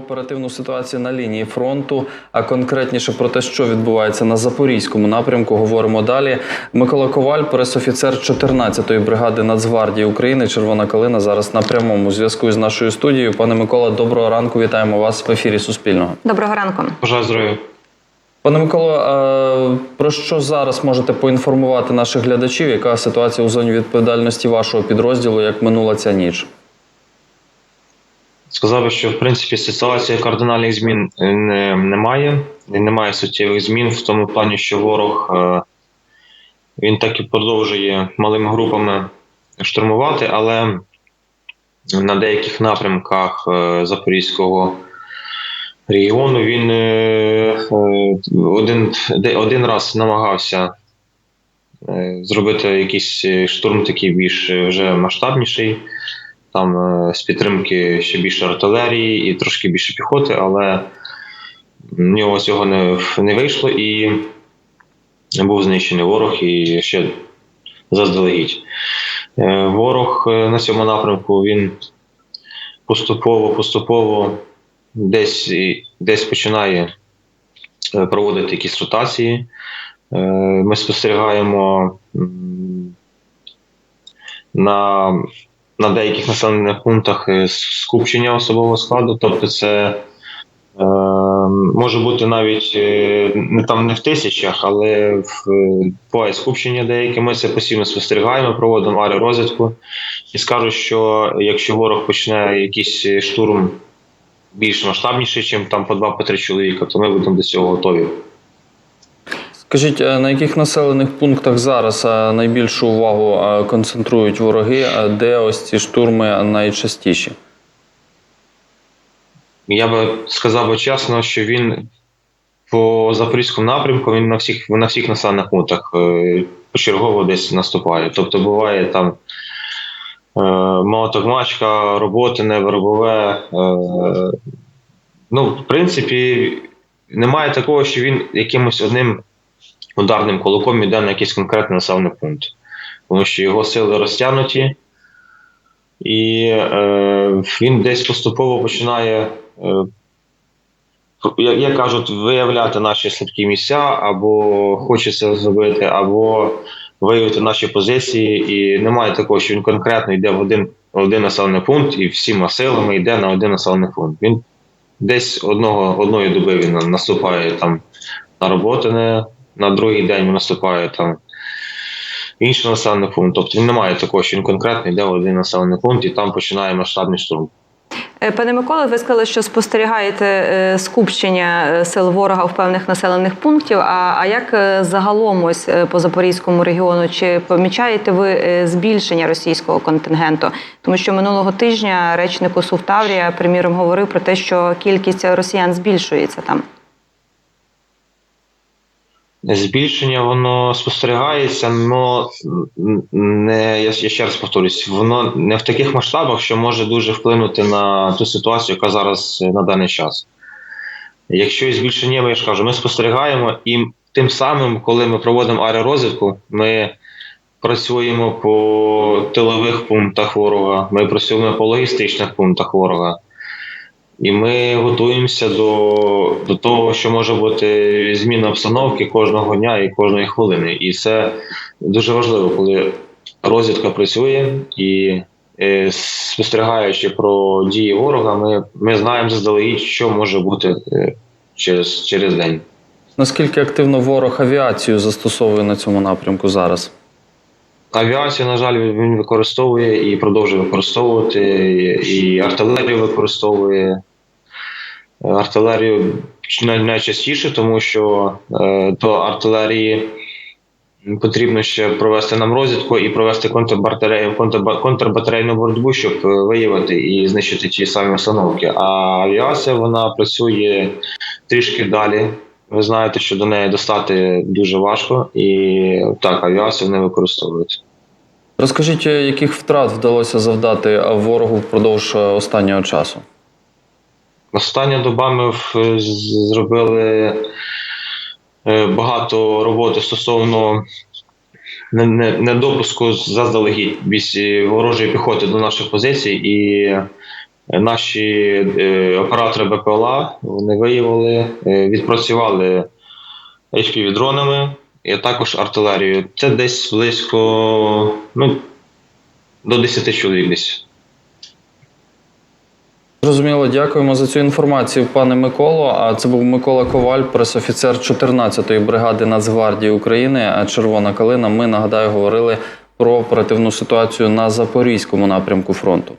оперативну ситуацію на лінії фронту, а конкретніше про те, що відбувається на запорізькому напрямку, говоримо далі. Микола Коваль, пресофіцер 14-ї бригади Нацгвардії України, Червона Калина, зараз на прямому зв'язку з нашою студією. Пане Микола, доброго ранку. Вітаємо вас в ефірі Суспільного. Доброго ранку. Бажаю здоров'я. Пане Миколо, про що зараз можете поінформувати наших глядачів? Яка ситуація у зоні відповідальності вашого підрозділу, як минула ця ніч? Сказав що в принципі ситуація кардинальних змін е, не, немає. Немає суттєвих змін в тому плані, що ворог е, він так і продовжує малими групами штурмувати, але на деяких напрямках е, Запорізького регіону він один, один раз намагався зробити якийсь штурм такий більш вже масштабніший. Там е, з підтримки ще більше артилерії і трошки більше піхоти, але в нього цього не, не вийшло і був знищений ворог і ще заздалегідь. Е, Ворог е, на цьому напрямку він поступово, поступово десь, десь починає проводити якісь ротації. Ми спостерігаємо на на деяких населених пунктах е, скупчення особового складу. Тобто, це е, може бути навіть е, не там не в тисячах, але в буває скупчення деякі. Ми це постійно спостерігаємо, проводимо аеророзвідку і скажу, що якщо ворог почне якийсь штурм більш масштабніший, ніж там по два по три чоловіка, то ми будемо до цього готові. Скажіть, е, на яких населених пунктах зараз е, найбільшу увагу е, концентрують вороги, де ось ці штурми найчастіші? Я би сказав чесно, що він по запорізькому напрямку він на всіх на всіх населених пунктах почергово десь наступає. Тобто буває там е, молоток-мачка, роботи невербове. Е, ну, в принципі, немає такого, що він якимось одним ударним кулаком йде на якийсь конкретний населений пункт. Тому що його сили розтягнуті, і е, він десь поступово починає е, як, кажуть, виявляти наші слабкі місця, або хоче це зробити, або виявити наші позиції. І немає такого, що він конкретно йде в один, один населений пункт і всіма силами йде на один населений пункт. Він десь одного, одної доби він наступає там на роботу, не, на другий день наступає там. Інший населений пункт. Тобто він не має такого, що він конкретно йде в один населений пункт і там починає масштабний штурм. Е, Пане Микола, ви сказали, що спостерігаєте е, скупчення е, сил ворога в певних населених пунктів. А, а як загалом ось по запорізькому регіону? Чи помічаєте ви збільшення російського контингенту? Тому що минулого тижня речник УСУ приміром, говорив про те, що кількість росіян збільшується там. Збільшення воно спостерігається, але не я, ще раз повторюсь, воно не в таких масштабах, що може дуже вплинути на ту ситуацію, яка зараз е, на даний час. Якщо є збільшення, я ж кажу, ми спостерігаємо, і тим самим, коли ми проводимо аеророзвідку, ми працюємо по тилових пунктах ворога, ми працюємо по логістичних пунктах ворога. І ми готуємося до, до того, що може бути зміна обстановки кожного дня і кожної хвилини. І це дуже важливо, коли розвідка працює і е, спостерігаючи про дії ворога, ми, ми знаємо заздалегідь, що може бути е, через, через день. Наскільки активно ворог авіацію застосовує на цьому напрямку зараз? Авіацію, на жаль, він використовує і продовжує використовувати, і артилерію використовує. Артилерію найчастіше, тому що е, до артилерії потрібно ще провести нам розвідку і провести контрбатарейну боротьбу, щоб е, виявити і знищити ті самі установки. А авіація вона працює трішки далі. Ви знаєте, що до неї достати дуже важко, і так, авіацію не використовують. Розкажіть, е, яких втрат вдалося завдати ворогу впродовж останнього часу? Остання доба ми зробили е, багато роботи стосовно не- не- недопуску заздалегідь ворожої піхоти до наших позицій, і Наші е, оператори БПЛА вони виявили, е, відпрацювали HPV-дронами і також артилерією. Це десь близько ну, до 10 чоловік десь. Зрозуміло, дякуємо за цю інформацію, пане Миколо. А це був Микола Коваль, пресофіцер 14-ї бригади Нацгвардії України. Червона калина. Ми нагадаю говорили про оперативну ситуацію на запорізькому напрямку фронту.